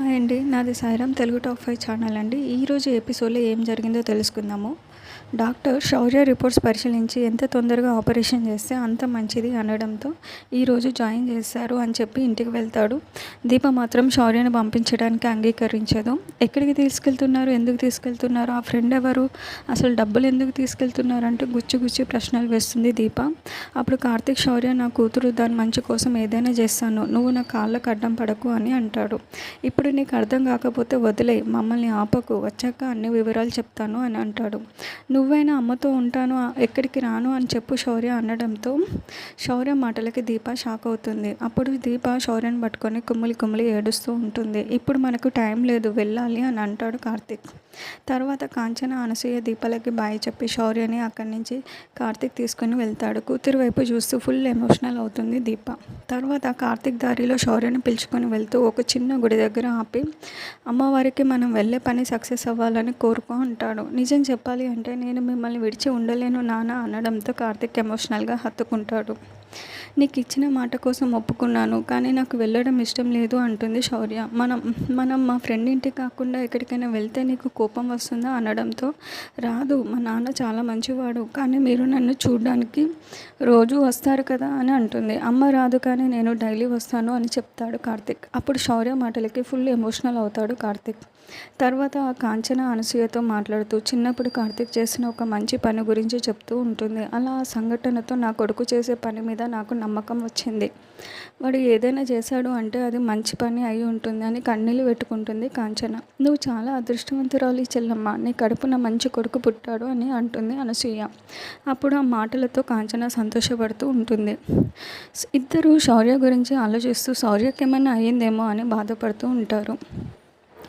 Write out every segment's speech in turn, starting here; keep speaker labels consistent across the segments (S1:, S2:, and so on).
S1: Hi అండి. నాది Sairam Telugu top five channel అండి. ఈరోజు ఎపిసోడ్లో ఏం జరిగిందో తెలుసుకుందాము. డాక్టర్ శౌర్య రిపోర్ట్స్ పరిశీలించి ఎంత తొందరగా ఆపరేషన్ చేస్తే అంత మంచిది అనడంతో ఈరోజు జాయిన్ చేశారు అని చెప్పి ఇంటికి వెళ్తాడు. దీప మాత్రం శౌర్యని పంపించడానికి అంగీకరించదు. ఎక్కడికి తీసుకెళ్తున్నారు? ఎందుకు తీసుకెళ్తున్నారు? ఆ ఫ్రెండ్ ఎవరు? అసలు డబ్బులు ఎందుకు తీసుకెళ్తున్నారు అంటే గుచ్చి గుచ్చి ప్రశ్నలు వేస్తుంది దీప. అప్పుడు కార్తీక్ శౌర్య నా కూతురు దాని మంచి కోసం ఏదైనా చేస్తాను. నువ్వు నా కాళ్ళకు అడ్డం పడకు అని అంటాడు. ఇప్పుడు నీకు అర్థం కాకపోతే వదిలే మమ్మల్ని ఆపకు వచ్చాక అన్ని వివరాలు చెప్తాను అని అంటాడు. నువ్వైనా అమ్మతో ఉంటాను ఎక్కడికి రాను అని చెప్పు శౌర్య అనడంతో శౌర్య మాటలకి దీప షాక్ అవుతుంది. అప్పుడు దీప శౌర్యని పట్టుకొని కుమ్మిలి కుమ్మిలి ఏడుస్తూ ఉంటుంది. ఇప్పుడు మనకు టైం లేదు వెళ్ళాలి అని అంటాడు కార్తిక్. తర్వాత కాంచన అనసూయ దీపాలకి బాయ్ చెప్పి శౌర్యని అక్కడి నుంచి కార్తిక్ తీసుకుని వెళ్తాడు. కూతురు వైపు చూస్తూ ఫుల్ ఎమోషనల్ అవుతుంది దీప. తర్వాత కార్తిక్ దారిలో శౌర్యని పిలుచుకొని వెళ్తూ ఒక చిన్న గుడి దగ్గర ఆపి అమ్మవారికి మనం వెళ్ళే పని సక్సెస్ అవ్వాలని కోరుకో అంటాడు. నిజం చెప్పాలి అంటే నేను మిమ్మల్ని విడిచి ఉండలేను నాన్న అనడంతో కార్తిక్ ఎమోషనల్గా హత్తుకుంటాడు. నీకు ఇచ్చిన మాట కోసం ఒప్పుకున్నాను కానీ నాకు వెళ్ళడం ఇష్టం లేదు అంటుంది శౌర్య. మనం మనం మా ఫ్రెండ్ ఇంటికి కాకుండా ఎక్కడికైనా వెళ్తే నీకు కోపం వస్తుందా అనడంతో రాదు మా నాన్న చాలా మంచివాడు కానీ మీరు నన్ను చూడడానికి రోజు వస్తారు కదా అని అంటుంది. అమ్మ రాదు కానీ నేను డైలీ వస్తాను అని చెప్తాడు కార్తిక్. అప్పుడు శౌర్య మాటలకి ఫుల్ ఎమోషనల్ అవుతాడు కార్తిక్. తర్వాత ఆ కాంచన అనసూయతో మాట్లాడుతూ చిన్నప్పుడు కార్తిక్ చేసిన ఒక మంచి పని గురించి చెప్తూ ఉంటుంది. అలా ఆ సంఘటనతో నా కొడుకు చేసే పని మీద నాకు నమ్మకం వచ్చింది. వాడు ఏదైనా చేశాడు అంటే అది మంచి పని అయి ఉంటుంది అని కన్నీళ్ళు పెట్టుకుంటుంది కాంచన. నువ్వు చాలా అదృష్టవంతురాలు చెల్లమ్మ. నీ కడుపున మంచి కొడుకు పుట్టాడు అని అంటుంది అనసూయ. అప్పుడు ఆ మాటలతో కాంచన సంతోషపడుతూ ఉంటుంది. ఇద్దరు శౌర్య గురించి ఆలోచిస్తూ శౌర్యకి ఏమైనా అయ్యిందేమో అని బాధపడుతూ ఉంటారు.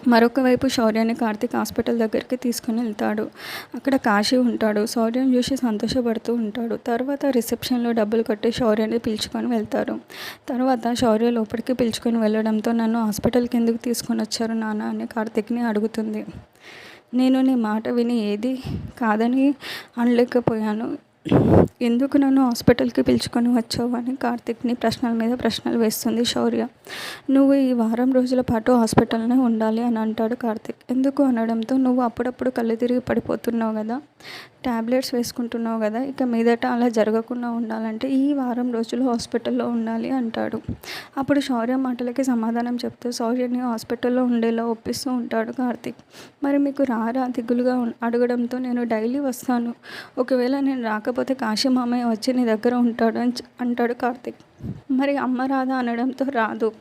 S1: మరొక వైపు శౌర్యాన్ని కార్తీక్ హాస్పిటల్ దగ్గరికి తీసుకుని వెళ్తాడు. అక్కడ కాశీ ఉంటాడు. శౌర్యం చూసి సంతోషపడుతూ ఉంటాడు. తర్వాత రిసెప్షన్లో డబ్బులు కట్టి శౌర్యాన్ని పిలుచుకొని వెళ్తారు. తర్వాత శౌర్య లోపలికి పిలుచుకొని వెళ్ళడంతో నన్ను హాస్పిటల్కి ఎందుకు తీసుకొని వచ్చారు నాన్న అని కార్తీక్ని అడుగుతుంది. నేను నీ మాట విని ఏది కాదని అనలేకపోయాను. ఎందుకు నన్ను హాస్పిటల్కి పిలుచుకొని వచ్చావు అని కార్తిక్ని ప్రశ్నల మీద ప్రశ్నలు వేస్తుంది శౌర్య. నువ్వు ఈ వారం రోజుల పాటు హాస్పిటల్నే ఉండాలి అని అంటాడు కార్తిక్. ఎందుకు అనడంతో నువ్వు అప్పుడప్పుడు కళ్ళు తిరిగి పడిపోతున్నావు కదా. ట్యాబ్లెట్స్ వేసుకుంటున్నావు కదా. ఇక మీదట అలా జరగకుండా ఉండాలంటే ఈ వారం రోజులు హాస్పిటల్లో ఉండాలి అంటాడు. అప్పుడు శౌర్య మాటలకి సమాధానం చెప్తూ శౌర్యని హాస్పిటల్లో ఉండేలా ఒప్పిస్తూ ఉంటాడు కార్తిక్. మరి మీకు రారా? దిగులుగా అడగడంతో నేను డైలీ వస్తాను. ఒకవేళ నేను రాక కాకపోతే కాశీ మామయ్య వచ్చి నీ దగ్గర ఉంటాడు అని అంటాడు కార్తిక్. మరి అమ్మ రాదా అనడంతో రాదు.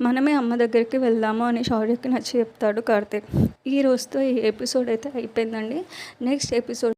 S1: మనమే అమ్మ దగ్గరికి వెళ్దాము అని శౌర్యకి నచ్చి చెప్తాడు కార్తిక్. ఈ రోజుతో ఈ ఎపిసోడ్ అయితే అయిపోయిందండి. Next episode